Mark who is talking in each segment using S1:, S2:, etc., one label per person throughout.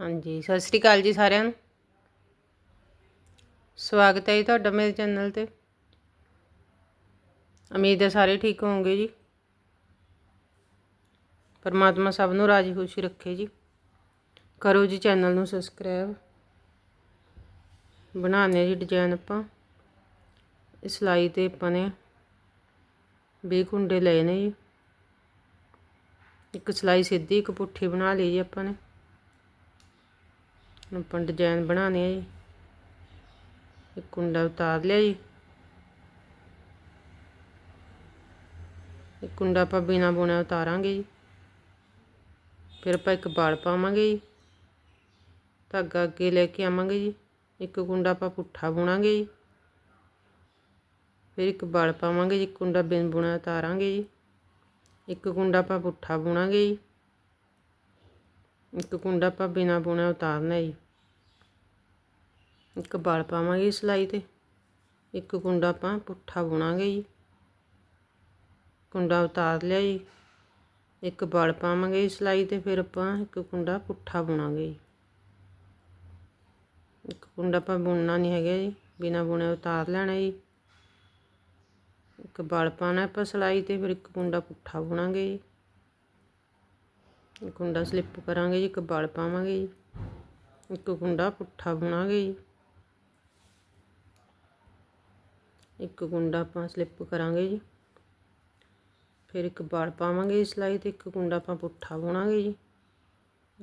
S1: ਹਾਂਜੀ, ਸਤਿ ਸ੍ਰੀ ਅਕਾਲ ਜੀ ਸਾਰਿਆਂ ਨੂੰ। ਸਵਾਗਤ ਹੈ ਜੀ ਤੁਹਾਡਾ ਮੇਰੇ ਚੈਨਲ ਤੇ। ਉਮੀਦ ਹੈ ਸਾਰੇ ਠੀਕ ਹੋਵੋਗੇ ਜੀ। ਪਰਮਾਤਮਾ ਸਭ ਨੂੰ ਰਾਜੀ ਖੁਸ਼ੀ ਰੱਖੇ ਜੀ। ਕਰੋ ਜੀ ਚੈਨਲ ਨੂੰ ਸਬਸਕ੍ਰਾਈਬ। ਬਣਾਉਂਦੇ ਜੀ ਡਿਜ਼ਾਈਨ ਆਪਾਂ। ਸਿਲਾਈ ਤੇ ਆਪਾਂ ਨੇ 20 ਕੁੰਡੇ ਲਏ ਨੇ ਜੀ। ਇੱਕ ਸਿਲਾਈ ਸਿੱਧੀ, ਇੱਕ ਪੁੱਠੀ ਬਣਾ ਲਈ ਜੀ ਆਪਾਂ ਨੇ। ਹੁਣ ਆਪਾਂ ਡਿਜ਼ਾਈਨ ਬਣਾਉਣੇ ਆ ਜੀ। ਇੱਕ ਕੁੰਡਾ ਉਤਾਰ ਲਿਆ ਜੀ। ਇੱਕ ਕੁੰਡਾ ਆਪਾਂ ਬਿਨਾ ਬੁਣਿਆ ਉਤਾਰਾਂਗੇ ਜੀ। ਫਿਰ ਆਪਾਂ ਇੱਕ ਬਾਲ ਪਾਵਾਂਗੇ ਜੀ। ਧਾਗਾ ਅੱਗੇ ਲੈ ਕੇ ਆਵਾਂਗੇ ਜੀ। ਇੱਕ ਕੁੰਡਾ ਆਪਾਂ ਪੁੱਠਾ ਬੁਣਾਂਗੇ ਜੀ। ਫਿਰ ਇੱਕ ਬਾਲ ਪਾਵਾਂਗੇ ਜੀ। ਕੁੰਡਾ ਬਿਨ ਬੁਣਿਆ ਉਤਾਰਾਂਗੇ ਜੀ। ਇੱਕ ਕੁੰਡਾ ਆਪਾਂ ਪੁੱਠਾ ਬੁਣਾਂਗੇ ਜੀ। ਇੱਕ ਕੁੰਡਾ ਆਪਾਂ ਬਿਨਾ ਬੁਣਿਆ ਉਤਾਰਨਾ ਜੀ। ਇੱਕ ਬਲ ਪਾਵਾਂਗੇ ਸਿਲਾਈ ਤੇ। ਇੱਕ ਕੁੰਡਾ ਆਪਾਂ ਪੁੱਠਾ ਬੁਣਾਂਗੇ ਜੀ। ਕੁੰਡਾ ਉਤਾਰ ਲਿਆ ਜੀ। ਇੱਕ ਬਲ ਪਾਵਾਂਗੇ ਸਿਲਾਈ ਤੇ, ਫਿਰ ਆਪਾਂ ਇੱਕ ਕੁੰਡਾ ਪੁੱਠਾ ਬੁਣਾਂਗੇ ਜੀ। ਇੱਕ ਕੁੰਡਾ ਆਪਾਂ ਬੁਣਨਾ ਨਹੀਂ ਹੈਗਾ ਜੀ। ਬਿਨਾ ਬੁਣੇ ਉਤਾਰ ਲੈਣਾ ਜੀ। ਇੱਕ ਬਲ ਪਾਣਾ ਆਪਾਂ ਸਿਲਾਈ ਤੇ, ਫਿਰ ਇੱਕ ਕੁੰਡਾ ਪੁੱਠਾ ਬੁਣਾਂਗੇ ਜੀ। ਇੱਕ ਕੁੰਡਾ ਸਲਿੱਪ ਕਰਾਂਗੇ ਜੀ, ਇੱਕ ਬਲ ਪਾਵਾਂਗੇ ਜੀ। ਇੱਕ ਕੁੰਡਾ ਪੁੱਠਾ ਬੁਣਾਂਗੇ ਜੀ। ਇੱਕ ਗੁੰਡਾ ਆਪਾਂ ਸਲਿੱਪ ਕਰਾਂਗੇ ਜੀ। ਫਿਰ ਇੱਕ ਬਾਲ ਪਾਵਾਂਗੇ ਸਿਲਾਈ ਤੇ, ਇੱਕ ਕੁੰਡਾ ਆਪਾਂ ਪੁੱਠਾ ਬੁਣਾਂਗੇ ਜੀ।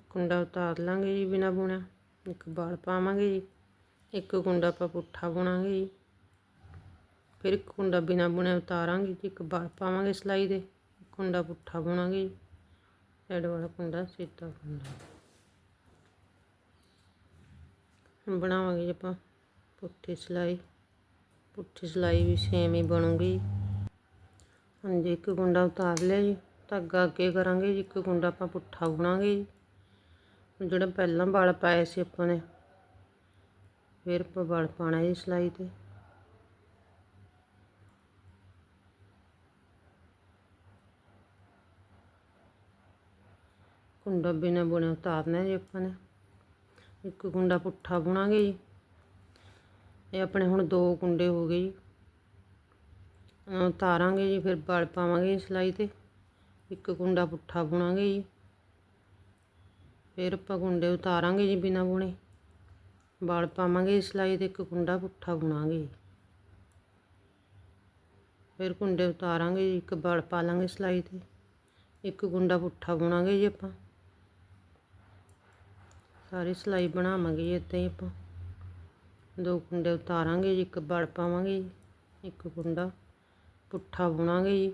S1: ਕੁੰਡਾ ਉਤਾਰ ਲਾਂਗੇ ਜੀ ਬਿਨਾ ਬੁਣਿਆ। ਇੱਕ ਬਾਲ ਪਾਵਾਂਗੇ ਜੀ। ਇੱਕ ਗੁੰਡਾ ਆਪਾਂ ਪੁੱਠਾ ਬੁਣਾਂਗੇ ਜੀ। ਫਿਰ ਇੱਕ ਕੁੰਡਾ ਬਿਨਾ ਬੁਣਿਆ ਉਤਾਰਾਂਗੇ ਜੀ। ਇੱਕ ਬਾਲ ਪਾਵਾਂਗੇ ਸਿਲਾਈ ਦੇ ਕੁੰਡਾ ਪੁੱਠਾ ਬੁਣਾਂਗੇ ਜੀ। ਐਡ ਵਾਲਾ ਕੁੰਡਾ ਸਿੱਧਾ ਕੁੰਡਾ। ਬਣਾਵਾਂਗੇ ਜੀ ਆਪਾਂ ਪੁੱਠੀ ਸਿਲਾਈ। ਪੁੱਠੀ ਸਿਲਾਈ ਵੀ ਸੇਮ ਹੀ ਬਣੂਗੀ। ਹਾਂਜੀ, ਇੱਕ ਗੁੰਡਾ ਉਤਾਰ ਲਿਆ ਜੀ। ਧਾਗਾ ਅੱਗੇ ਕਰਾਂਗੇ ਜੀ, ਇੱਕ ਗੁੰਡਾ ਆਪਾਂ ਪੁੱਠਾ ਬੁਣਾਂਗੇ ਜੀ। ਜਿਹੜਾ ਪਹਿਲਾਂ ਵਾਲ ਪਾਏ ਸੀ ਆਪਾਂ ਨੇ, ਫਿਰ ਆਪਾਂ ਵਾਲ ਪਾਣਾ ਜੀ ਸਿਲਾਈ ਤੇ। ਕੁੰਡਾ ਬਿਨਾ ਬੁਣਿਆ ਉਤਾਰਨਾ ਜੀ ਆਪਾਂ ਨੇ। ਇੱਕ ਗੁੰਡਾ ਪੁੱਠਾ ਬੁਣਾਂਗੇ ਜੀ। ਇਹ ਆਪਣੇ ਹੁਣ ਦੋ ਕੁੰਡੇ ਹੋ ਗਏ ਜੀ। ਉਤਾਰਾਂਗੇ ਜੀ, ਫਿਰ ਬਲ ਪਾਵਾਂਗੇ ਸਿਲਾਈ ਤੇ। ਇੱਕ ਕੁੰਡਾ ਪੁੱਠਾ ਬੁਣਾਂਗੇ ਜੀ। ਫਿਰ ਆਪਾਂ ਕੁੰਡੇ ਉਤਾਰਾਂਗੇ ਜੀ ਬਿਨਾ ਬੁਣੇ। ਬਲ ਪਾਵਾਂਗੇ ਸਿਲਾਈ ਤੇ, ਇੱਕ ਕੁੰਡਾ ਪੁੱਠਾ ਬੁਣਾਂਗੇ ਜੀ। ਫਿਰ ਕੁੰਡੇ ਉਤਾਰਾਂਗੇ ਜੀ, ਇੱਕ ਬਲ ਪਾ ਲਾਂਗੇ ਸਿਲਾਈ ਤੇ। ਇੱਕ ਕੁੰਡਾ ਪੁੱਠਾ ਬੁਣਾਂਗੇ ਜੀ ਆਪਾਂ। ਸਾਰੀ ਸਿਲਾਈ ਬਣਾਵਾਂਗੇ ਜੀ ਇੱਦਾਂ ਹੀ ਆਪਾਂ। ਦੋ ਕੁੰਡੇ ਉਤਾਰਾਂਗੇ ਜੀ, ਇੱਕ ਬਲ ਪਾਵਾਂਗੇ ਜੀ, ਇੱਕ ਕੁੰਡਾ ਪੁੱਠਾ ਬੁਣਾਂਗੇ ਜੀ।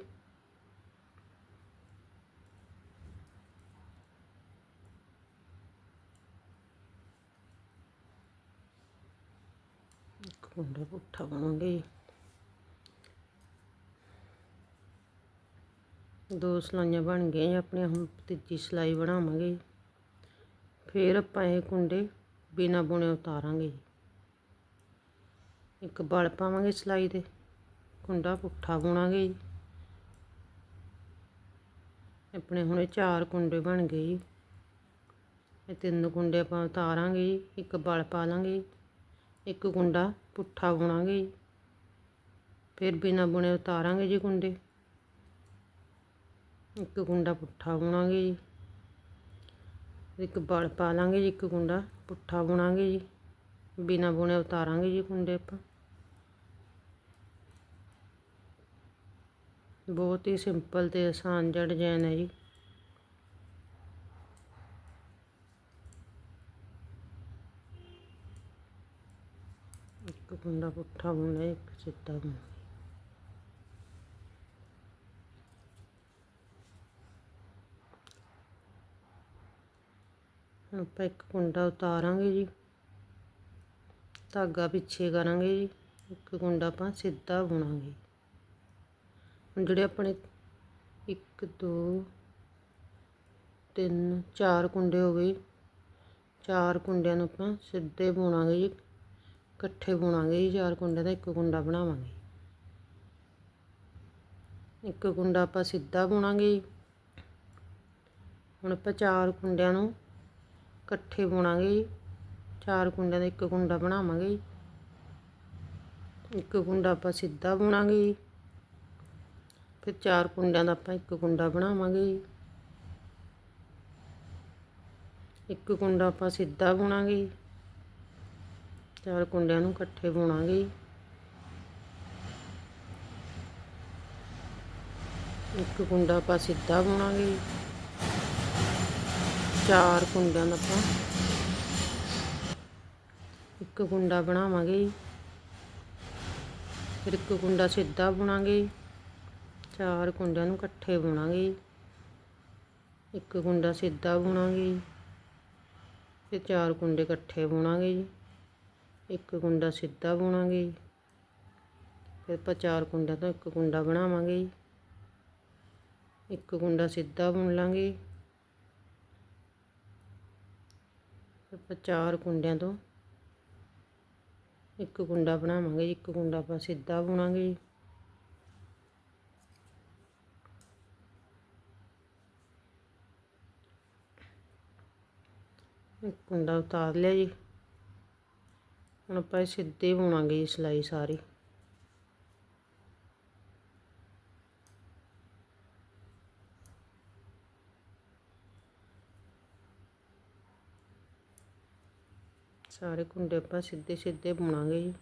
S1: ਇੱਕ ਕੁੰਡਾ ਪੁੱਠਾ ਬੁਣਾਂਗੇ ਜੀ। ਦੋ ਸਲਾਈਆਂ ਬਣ ਗਈਆਂ ਆਪਣੀਆਂ, ਹੁਣ ਤੀਜੀ ਸਿਲਾਈ ਬਣਾਵਾਂਗੇ ਫਿਰ ਆਪਾਂ ਇਹ ਕੁੰਡੇ ਬਿਨਾ ਬੁਣੇ ਉਤਾਰਾਂਗੇ ਇੱਕ ਬਲ ਪਾਵਾਂਗੇ ਸਿਲਾਈ ਤੇ ਕੁੰਡਾ ਪੁੱਠਾ ਬੁਣਾਂਗੇ ਜੀ। ਆਪਣੇ ਹੁਣੇ ਚਾਰ ਕੁੰਡੇ ਬਣ ਗਏ ਜੀ। ਇਹ ਤਿੰਨ ਕੁੰਡੇ ਆਪਾਂ ਉਤਾਰਾਂਗੇ ਜੀ। ਇੱਕ ਬਲ ਪਾ ਲਾਂਗੇ ਇੱਕ ਕੁੰਡਾ ਪੁੱਠਾ ਬੁਣਾਂਗੇ ਜੀ। ਫਿਰ ਬਿਨਾ ਬੁਣੇ ਉਤਾਰਾਂਗੇ ਜੀ ਕੁੰਡੇ। ਇੱਕ ਕੁੰਡਾ ਪੁੱਠਾ ਬੁਣਾਂਗੇ ਜੀ। ਇੱਕ ਬਲ ਪਾ ਲਾਂਗੇ ਜੀ। ਇੱਕ ਕੁੰਡਾ ਪੁੱਠਾ ਬੁਣਾਂਗੇ ਜੀ। ਬਿਨਾ ਬੁਣੇ ਉਤਾਰਾਂਗੇ ਜੀ ਕੁੰਡੇ ਆਪਾਂ। ਬਹੁਤ ਹੀ ਸਿੰਪਲ ਤੇ ਆਸਾਨ ਜਿਹਾ ਡਿਜ਼ਾਈਨ ਹੈ ਜੀ। ਇੱਕ ਕੁੰਡਾ ਪੁੱਠਾ ਬੁਣਨਾ ਇੱਕ ਸਿੱਧਾ ਬੁਣਨਾ ਆਪਾਂ ਇੱਕ ਕੁੰਡਾ ਉਤਾਰਾਂਗੇ ਜੀ। ਧਾਗਾ ਪਿੱਛੇ ਕਰਾਂਗੇ ਜੀ। ਇੱਕ ਕੁੰਡਾ ਆਪਾਂ ਸਿੱਧਾ ਬੁਣਾਂਗੇ। ਜਿਹੜੇ ਆਪਣੇ 1 2 3 4 ਕੁੰਡੇ ਹੋ ਗਏ ਚਾਰ ਕੁੰਡਿਆਂ ਨੂੰ ਆਪਾਂ ਸਿੱਧੇ ਬੁਣਾਂਗੇ ਜੀ। ਇਕੱਠੇ ਬੁਣਾਂਗੇ ਜੀ। ਚਾਰ ਕੁੰਡਿਆਂ ਦਾ ਇੱਕ ਕੁੰਡਾ ਬਣਾਵਾਂਗੇ। ਇੱਕ ਕੁੰਡਾ ਆਪਾਂ ਸਿੱਧਾ ਬੁਣਾਂਗੇ ਜੀ। ਹੁਣ ਆਪਾਂ ਚਾਰ ਕੁੰਡਿਆਂ ਨੂੰ ਇਕੱਠੇ ਬੁਣਾਂਗੇ ਜੀ। ਚਾਰ ਕੁੰਡਿਆਂ ਦਾ ਇੱਕ ਕੁੰਡਾ ਬਣਾਵਾਂਗੇ ਜੀ। ਇੱਕ ਕੁੰਡਾ ਆਪਾਂ ਸਿੱਧਾ ਬੁਣਾਂਗੇ ਜੀ। ਫਿਰ ਚਾਰ ਕੁੰਡਿਆਂ ਦਾ ਆਪਾਂ ਇੱਕ ਕੁੰਡਾ ਬਣਾਵਾਂਗੇ ਇੱਕ ਕੁੰਡਾ ਆਪਾਂ ਸਿੱਧਾ ਬੁਣਾਂਗੇ ਚਾਰ ਕੁੰਡਿਆਂ ਨੂੰ ਇਕੱਠੇ ਬੁਣਾਂਗੇ ਇੱਕ ਕੁੰਡਾ ਆਪਾਂ ਸਿੱਧਾ ਬੁਣਾਂਗੇ ਚਾਰ ਕੁੰਡਿਆਂ ਦਾ ਆਪਾਂ ਇੱਕ ਕੁੰਡਾ ਬਣਾਵਾਂਗੇ ਫਿਰ ਇੱਕ ਕੁੰਡਾ ਸਿੱਧਾ ਬੁਣਾਂਗੇ ਚਾਰ ਕੁੰਡਿਆਂ ਨੂੰ ਇਕੱਠੇ ਬੁਣਾਂਗੇ ਜੀ। ਇੱਕ ਕੁੰਡਾ ਸਿੱਧਾ ਬੁਣਾਂਗੇ ਜੀ ਫਿਰ ਚਾਰ ਕੁੰਡੇ ਇਕੱਠੇ ਬੁਣਾਂਗੇ ਜੀ। ਇੱਕ ਕੁੰਡਾ ਸਿੱਧਾ ਬੁਣਾਂਗੇ ਜੀ, ਫਿਰ ਆਪਾਂ ਚਾਰ ਕੁੰਡਿਆਂ ਤੋਂ ਇੱਕ ਕੁੰਡਾ ਬਣਾਵਾਂਗੇ ਜੀ। ਇੱਕ ਕੁੰਡਾ ਸਿੱਧਾ ਬੁਣ ਲਾਂਗੇ ਫਿਰ ਆਪਾਂ ਚਾਰ ਕੁੰਡਿਆਂ ਤੋਂ ਇੱਕ ਕੁੰਡਾ ਬਣਾਵਾਂਗੇ ਜੀ, ਇੱਕ ਕੁੰਡਾ ਆਪਾਂ ਸਿੱਧਾ ਬੁਣਾਂਗੇ ਇੱਕ ਕੁੰਡਾ ਉਤਾਰ ਲਿਆ ਜੀ। ਹੁਣ ਆਪਾਂ ਇਹ ਸਿੱਧੇ ਬੁਣਾਂਗੇ ਜੀ ਸਿਲਾਈ ਸਾਰੀ। ਸਾਰੇ ਕੁੰਡੇ ਆਪਾਂ ਸਿੱਧੇ ਸਿੱਧੇ ਬੁਣਾਂਗੇ ਜੀ।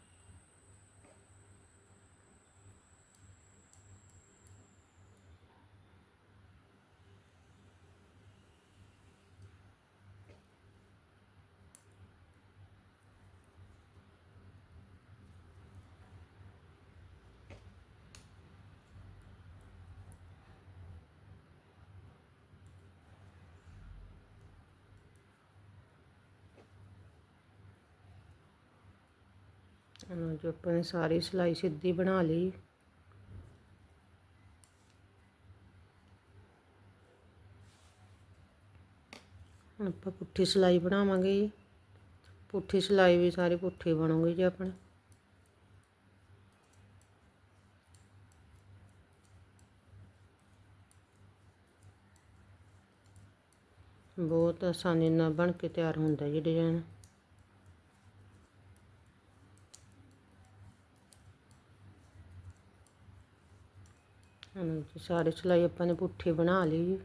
S1: ਜੋ ਆਪਾਂ ਨੇ ਸਾਰੀ ਸਿਲਾਈ ਸਿੱਧੀ ਬਣਾ ਲਈ। ਹੁਣ ਆਪਾਂ ਪੁੱਠੀ ਸਿਲਾਈ ਬਣਾਵਾਂਗੇ ਜੀ। ਪੁੱਠੀ ਸਿਲਾਈ ਵੀ ਸਾਰੀ ਪੁੱਠੀ ਬਣੂਗੀ ਜੀ ਆਪਣੇ। ਬਹੁਤ ਆਸਾਨੀ ਨਾਲ ਬਣ ਕੇ ਤਿਆਰ ਹੁੰਦਾ ਜੀ ਡਿਜ਼ਾਈਨ ਹੁਣ ਜੀ ਸਾਰੀ ਸਿਲਾਈ ਆਪਾਂ ਨੇ ਪੁੱਠੀ ਬਣਾ ਲਈ ਜੀ।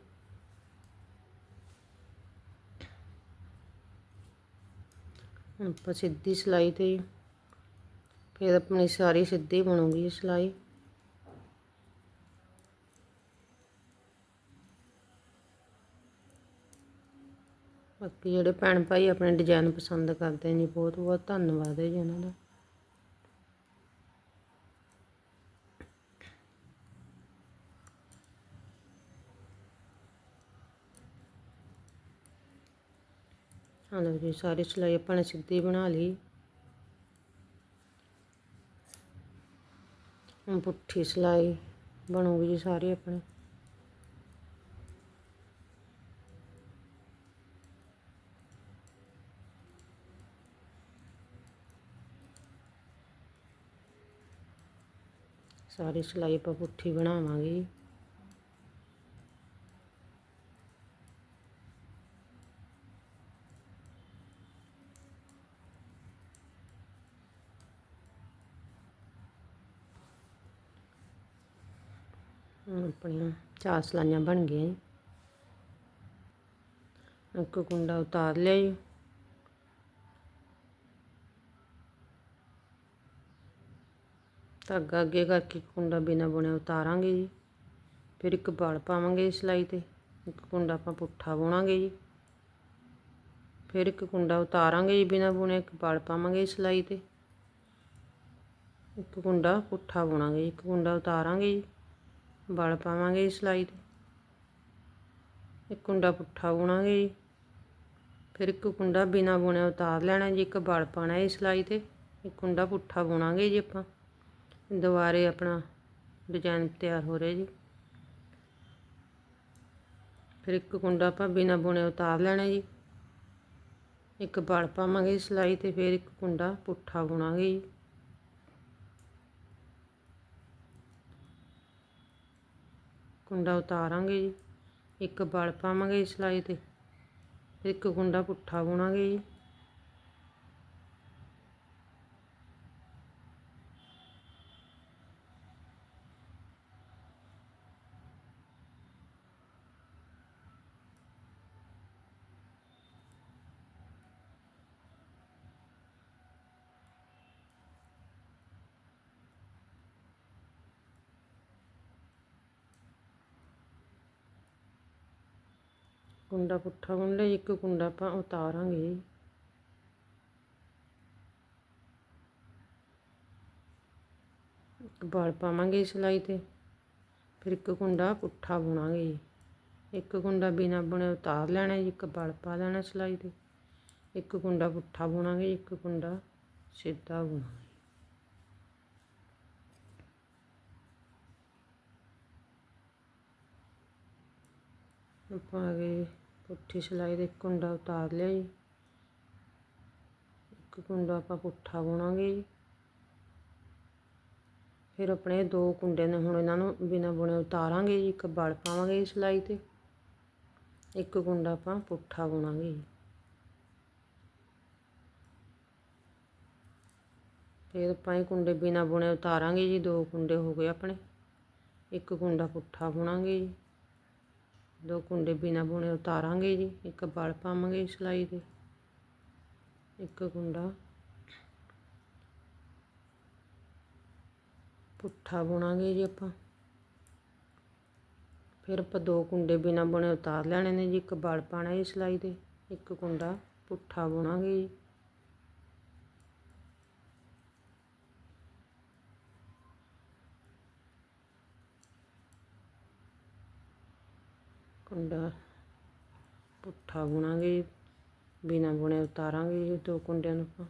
S1: ਹੁਣ ਆਪਾਂ ਸਿੱਧੀ ਸਿਲਾਈ ਤੇ ਫਿਰ ਆਪਣੀ ਸਾਰੀ ਸਿੱਧੀ ਬਣੂਗੀ ਸਿਲਾਈ। ਬਾਕੀ ਜਿਹੜੇ ਭੈਣ ਭਾਈ ਆਪਣੇ ਡਿਜ਼ਾਈਨ ਪਸੰਦ ਕਰਦੇ ਨੇ ਬਹੁਤ ਬਹੁਤ ਧੰਨਵਾਦ ਹੈ ਜੀ ਉਹਨਾਂ ਦਾ ਹਾਂ ਲਓ ਜੀ ਸਾਰੀ ਸਿਲਾਈ ਆਪਾਂ ਨੇ ਸਿੱਧੀ ਬਣਾ ਲਈ। ਹੁਣ ਪੁੱਠੀ ਸਿਲਾਈ ਬਣੂਗੀ ਜੀ ਸਾਰੀ ਆਪਣੀ। ਸਾਰੀ ਸਿਲਾਈ ਆਪਾਂ ਪੁੱਠੀ ਬਣਾਵਾਂਗੇ ਜੀ ਹੁਣ ਆਪਣੀਆਂ ਚਾਰ ਸਲਾਈਆਂ ਬਣ ਗਈਆਂ ਜੀ। ਇੱਕ ਕੁੰਡਾ ਉਤਾਰ ਲਿਆ ਜੀ। ਧਾਗਾ ਅੱਗੇ ਕਰਕੇ ਕੁੰਡਾ ਬਿਨਾ ਬੁਣਿਆ ਉਤਾਰਾਂਗੇ ਜੀ। ਫਿਰ ਇੱਕ ਬਲ ਪਾਵਾਂਗੇ ਸਿਲਾਈ ਤੇ, ਇੱਕ ਕੁੰਡਾ ਆਪਾਂ ਪੁੱਠਾ ਬੁਣਾਂਗੇ ਜੀ। ਫਿਰ ਇੱਕ ਕੁੰਡਾ ਉਤਾਰਾਂਗੇ ਜੀ ਬਿਨਾ ਬੁਣਿਆ, ਇੱਕ ਬਲ ਪਾਵਾਂਗੇ ਸਿਲਾਈ ਤੇ। ਇੱਕ ਕੁੰਡਾ ਪੁੱਠਾ ਬੁਣਾਂਗੇ ਇੱਕ ਕੁੰਡਾ ਉਤਾਰਾਂਗੇ ਜੀ। ਬਲ ਪਾਵਾਂਗੇ ਸਿਲਾਈ ਤੇ। ਇੱਕ ਕੁੰਡਾ ਪੁੱਠਾ ਬੁਣਾਂਗੇ ਜੀ। ਫਿਰ ਇੱਕ ਕੁੰਡਾ ਬਿਨਾ ਬੁਣਿਆ ਉਤਾਰ ਲੈਣਾ ਜੀ, ਇੱਕ ਬਲ ਪਾਣਾ ਜੀ ਸਿਲਾਈ ਤੇ। ਇੱਕ ਕੁੰਡਾ ਪੁੱਠਾ ਬੁਣਾਂਗੇ ਜੀ ਆਪਾਂ। ਦੁਬਾਰੇ ਆਪਣਾ ਡਿਜ਼ਾਈਨ ਤਿਆਰ ਹੋ ਰਿਹਾ ਜੀ। ਫਿਰ ਇੱਕ ਕੁੰਡਾ ਆਪਾਂ ਬਿਨਾ ਬੁਣੇ ਉਤਾਰ ਲੈਣਾ ਜੀ। ਇੱਕ ਬਲ ਪਾਵਾਂਗੇ ਸਿਲਾਈ ਤੇ, ਫਿਰ ਇੱਕ ਕੁੰਡਾ ਪੁੱਠਾ ਬੁਣਾਂਗੇ ਜੀ। ਕੁੰਡਾ ਉਤਾਰਾਂਗੇ ਜੀ। ਇੱਕ ਬਲ ਪਾਵਾਂਗੇ ਸਿਲਾਈ ਤੇ। ਇੱਕ ਕੁੰਡਾ ਪੁੱਠਾ ਬੁਣਾਂਗੇ ਜੀ। ਕੁੰਡਾ ਪੁੱਠਾ ਬੁਣ ਲਿਆ ਜੀ, ਇੱਕ ਕੁੰਡਾ ਆਪਾਂ ਉਤਾਰਾਂਗੇ। ਜੀ ਇੱਕ ਬਲ ਪਾਵਾਂਗੇ ਸਿਲਾਈ ਤੇ ਫਿਰ ਇੱਕ ਕੁੰਡਾ ਪੁੱਠਾ ਬੁਣਾਂਗੇ। ਜੀ ਇੱਕ ਕੁੰਡਾ ਬਿਨਾ ਬੁਣੇ ਉਤਾਰ ਲੈਣਾ ਜੀ ਇੱਕ ਬਲ ਪਾ ਲੈਣਾ ਸਿਲਾਈ ਤੇ। ਇੱਕ ਕੁੰਡਾ ਪੁੱਠਾ ਬੁਣਾਂਗੇ ਇੱਕ ਕੁੰਡਾ ਸਿੱਧਾ ਬੁਣਾਂਗੇ। ਆਪਾਂ ਆ ਪੁੱਠੀ ਸਿਲਾਈ ਦੇ ਇੱਕ ਕੁੰਡਾ ਉਤਾਰ ਲਿਆ ਜੀ। ਇੱਕ ਕੁੰਡਾ ਆਪਾਂ ਪੁੱਠਾ ਬੁਣਾਂਗੇ ਜੀ। ਫਿਰ ਆਪਣੇ ਦੋ ਕੁੰਡੇ ਨੇ ਹੁਣ ਇਹਨਾਂ ਨੂੰ ਬਿਨਾਂ ਬੁਣੇ ਉਤਾਰਾਂਗੇ ਜੀ। ਇੱਕ ਬਲ ਪਾਵਾਂਗੇ ਸਿਲਾਈ ਤੇ। ਇੱਕ ਕੁੰਡਾ ਆਪਾਂ ਪੁੱਠਾ ਬੁਣਾਂਗੇ ਜੀ। ਫਿਰ ਆਪਾਂ ਇਹ ਕੁੰਡੇ ਬਿਨਾਂ ਬੁਣੇ ਉਤਾਰਾਂਗੇ ਜੀ। ਦੋ ਕੁੰਡੇ ਹੋ ਗਏ ਆਪਣੇ। ਇੱਕ ਕੁੰਡਾ ਪੁੱਠਾ ਬੁਣਾਂਗੇ ਜੀ। ਦੋ ਕੁੰਡੇ ਬਿਨਾਂ ਬੁਣੇ ਉਤਾਰਾਂਗੇ ਜੀ, ਇੱਕ ਬਲ ਪਾਵਾਂਗੇ ਸਿਲਾਈ ਦੇ ਇੱਕ ਕੁੰਡਾ ਪੁੱਠਾ ਬੁਣਾਂਗੇ ਜੀ ਆਪਾਂ। ਫਿਰ ਆਪਾਂ ਦੋ ਕੁੰਡੇ ਬਿਨਾਂ ਬੁਣੇ ਉਤਾਰ ਲੈਣੇ ਨੇ ਜੀ, ਇੱਕ ਬਲ ਪਾਣਾ ਜੀ ਸਿਲਾਈ ਦੇ ਇੱਕ ਕੁੰਡਾ ਪੁੱਠਾ ਬੁਣਾਂਗੇ ਜੀ। ਕੁੰਡਾ ਪੁੱਠਾ ਬੁਣਾਂਗੇ ਬਿਨਾਂ ਬੁਣੇ ਉਤਾਰਾਂਗੇ ਜੀ ਦੋ ਕੁੰਡਿਆਂ ਨੂੰ ਆਪਾਂ।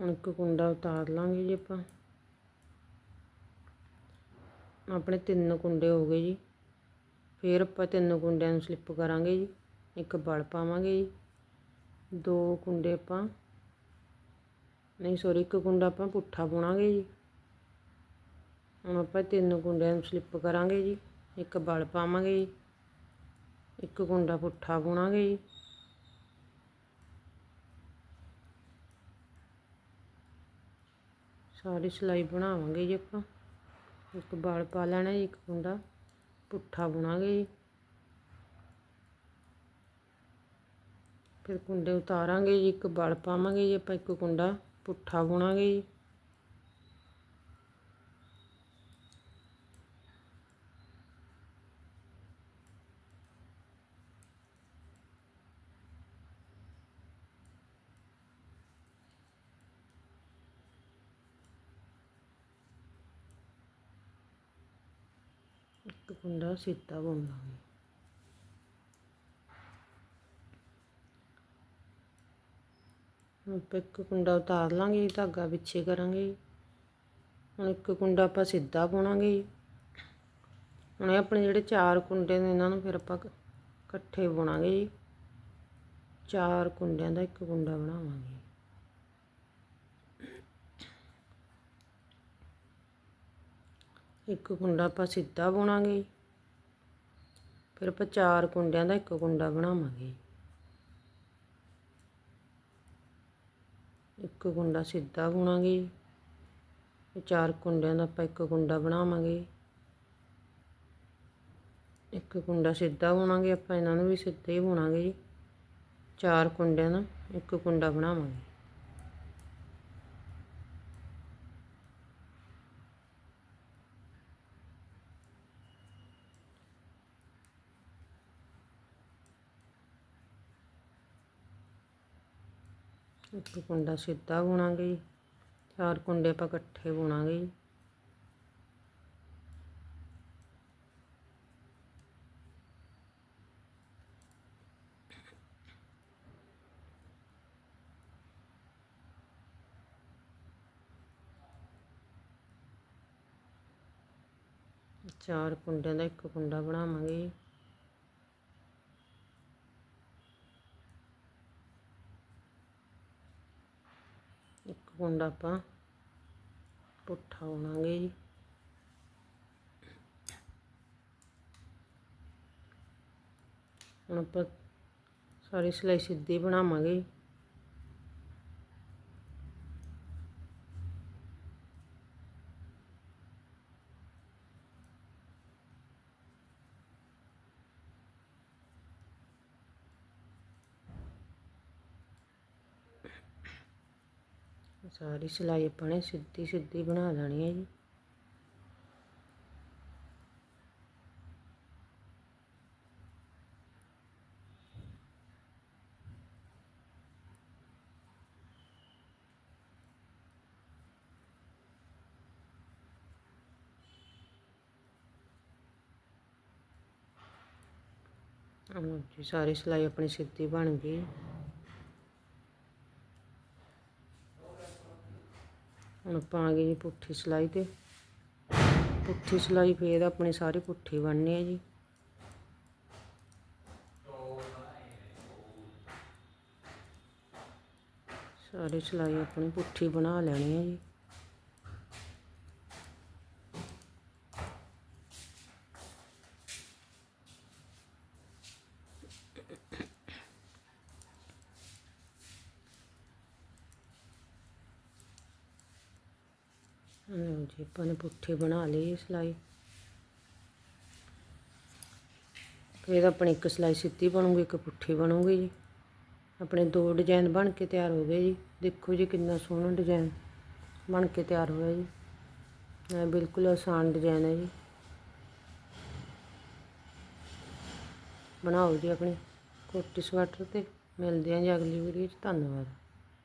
S1: ਹੁਣ ਇੱਕ ਕੁੰਡਾ ਉਤਾਰ ਲਾਂਗੇ ਜੀ ਆਪਾਂ। ਆਪਣੇ ਤਿੰਨ ਕੁੰਡੇ ਹੋ ਗਏ ਜੀ। ਫਿਰ ਆਪਾਂ ਤਿੰਨ ਕੁੰਡਿਆਂ ਨੂੰ ਸਲਿੱਪ ਕਰਾਂਗੇ ਜੀ। ਇੱਕ ਬਲ ਪਾਵਾਂਗੇ ਜੀ। ਦੋ ਕੁੰਡੇ ਆਪਾਂ, ਨਹੀਂ ਸੌਰੀ ਇੱਕ ਕੁੰਡਾ ਆਪਾਂ ਪੁੱਠਾ ਬੁਣਾਂਗੇ ਜੀ। ਹੁਣ ਆਪਾਂ ਤਿੰਨ ਕੁੰਡਿਆਂ ਨੂੰ ਸਲਿੱਪ ਕਰਾਂਗੇ ਜੀ। ਇੱਕ ਬਲ ਪਾਵਾਂਗੇ ਜੀ। ਇੱਕ ਕੁੰਡਾ ਪੁੱਠਾ ਬੁਣਾਂਗੇ ਜੀ। ਸਾਰੀ ਸਿਲਾਈ ਬਣਾਵਾਂਗੇ ਜੀ ਆਪਾਂ। ਇੱਕ ਬਲ ਪਾ ਲੈਣਾ ਜੀ, ਇੱਕ ਕੁੰਡਾ ਪੁੱਠਾ ਬੁਣਾਂਗੇ ਜੀ। ਫਿਰ ਕੁੰਡੇ ਉਤਾਰਾਂਗੇ ਜੀ, ਇੱਕ ਬਲ ਪਾਵਾਂਗੇ ਜੀ, ਆਪਾਂ ਇੱਕ ਕੁੰਡਾ ਪੁੱਠਾ ਬੁਣਾਂਗੇ ਜੀ। ਇੱਕ ਕੁੰਡਾ ਸਿੱਧਾ ਬੁਣ ਲਾਂਗੇ ਹੁਣ ਆਪਾਂ ਇੱਕ ਕੁੰਡਾ ਉਤਾਰ ਲਾਂਗੇ, ਧਾਗਾ ਪਿੱਛੇ ਕਰਾਂਗੇ। ਹੁਣ ਇੱਕ ਕੁੰਡਾ ਆਪਾਂ ਸਿੱਧਾ ਬੁਣਾਂਗੇ। ਜੀ। ਹੁਣ ਇਹ ਆਪਣੇ ਜਿਹੜੇ ਚਾਰ ਕੁੰਡੇ ਨੇ, ਇਹਨਾਂ ਨੂੰ ਫਿਰ ਆਪਾਂ ਕ- ਇਕੱਠੇ ਬੁਣਾਂਗੇ ਜੀ। ਚਾਰ ਕੁੰਡਿਆਂ ਦਾ ਇੱਕ ਕੁੰਡਾ ਬਣਾਵਾਂਗੇ। ਇੱਕ ਕੁੰਡਾ ਆਪਾਂ ਸਿੱਧਾ ਬੁਣਾਂਗੇ। ਫਿਰ ਆਪਾਂ ਚਾਰ ਕੁੰਡਿਆਂ ਦਾ ਇੱਕ ਕੁੰਡਾ ਬਣਾਵਾਂਗੇ। ਇੱਕ ਕੁੰਡਾ ਸਿੱਧਾ ਬੁਣਾਂਗੇ। ਜੀ। ਚਾਰ ਕੁੰਡਿਆਂ ਦਾ ਆਪਾਂ ਇੱਕ ਕੁੰਡਾ ਬਣਾਵਾਂਗੇ। ਇੱਕ ਕੁੰਡਾ ਸਿੱਧਾ ਬੁਣਾਂਗੇ, ਆਪਾਂ ਇਹਨਾਂ ਨੂੰ ਵੀ ਸਿੱਧਾ ਹੀ ਬੁਣਾਂਗੇ ਜੀ। ਚਾਰ ਕੁੰਡਿਆਂ ਦਾ ਇੱਕ ਕੁੰਡਾ ਬਣਾਵਾਂਗੇ। ਇੱਕ ਕੁੰਡਾ ਸਿੱਧਾ ਬੁਣਾਂਗੇ ਜੀ, ਚਾਰ ਕੁੰਡੇ ਆਪਾਂ ਇਕੱਠੇ ਬੁਣਾਂਗੇ ਜੀ। ਚਾਰ ਕੁੰਡਿਆਂ ਦਾ ਇੱਕ ਕੁੰਡਾ ਬਣਾਵਾਂਗੇ ਹੁਣ ਆਪਾਂ ਪੁੱਠਾ ਹੋਣਾਗੇ ਜੀ। ਹੁਣ ਆਪਾਂ ਸਾਰੀ ਸਿਲਾਈ ਸਿੱਧੀ ਬਣਾਵਾਂਗੇ। ਸਾਰੀ ਸਿਲਾਈ ਆਪਾਂ ਨੇ ਸਿੱਧੀ ਸਿੱਧੀ ਬਣਾ ਲੈਣੀ ਹੈ ਜੀ। ਜੀ, ਸਾਰੀ ਸਿਲਾਈ ਆਪਣੀ ਸਿੱਧੀ ਬਣ ਗਈ। ਹੁਣ ਆਪਾਂ ਆ ਗਏ ਜੀ ਪੁੱਠੀ ਸਿਲਾਈ ਤੇ। ਪੁੱਠੀ ਸਿਲਾਈ ਫੇਰ ਆਪਣੀ ਸਾਰੀ ਪੁੱਠੀ ਬਣਨੀ ਹੈ ਜੀ। ਸਾਰੀ ਸਿਲਾਈ ਆਪਣੀ ਪੁੱਠੀ ਬਣਾ ਲੈਣੀ ਹੈ ਜੀ। ਲਓ ਜੀ ਆਪਾਂ ਨੇ ਪੁੱਠੀ ਬਣਾ ਲਈ ਹੈ ਸਿਲਾਈ। ਫਿਰ ਆਪਣੀ ਇੱਕ ਸਿਲਾਈ ਸਿੱਧੀ ਬਣੂਗੀ, ਇੱਕ ਪੁੱਠੀ ਬਣੂਗੀ ਜੀ। ਆਪਣੇ ਦੋ ਡਿਜ਼ਾਈਨ ਬਣ ਕੇ ਤਿਆਰ ਹੋ ਗਏ ਜੀ। ਦੇਖੋ ਜੀ ਕਿੰਨਾ ਸੋਹਣਾ ਡਿਜ਼ਾਈਨ ਬਣ ਕੇ ਤਿਆਰ ਹੋਇਆ ਜੀ। ਇਹ ਬਿਲਕੁਲ ਆਸਾਨ ਡਿਜ਼ਾਈਨ ਹੈ ਜੀ। ਬਣਾਓ ਜੀ ਆਪਣੀ ਕੋਟੀ ਸਵੈਟਰ ਤੇ। ਮਿਲਦੇ ਹਾਂ ਜੀ ਅਗਲੀ ਵੀਡੀਓ 'ਚ। ਧੰਨਵਾਦ।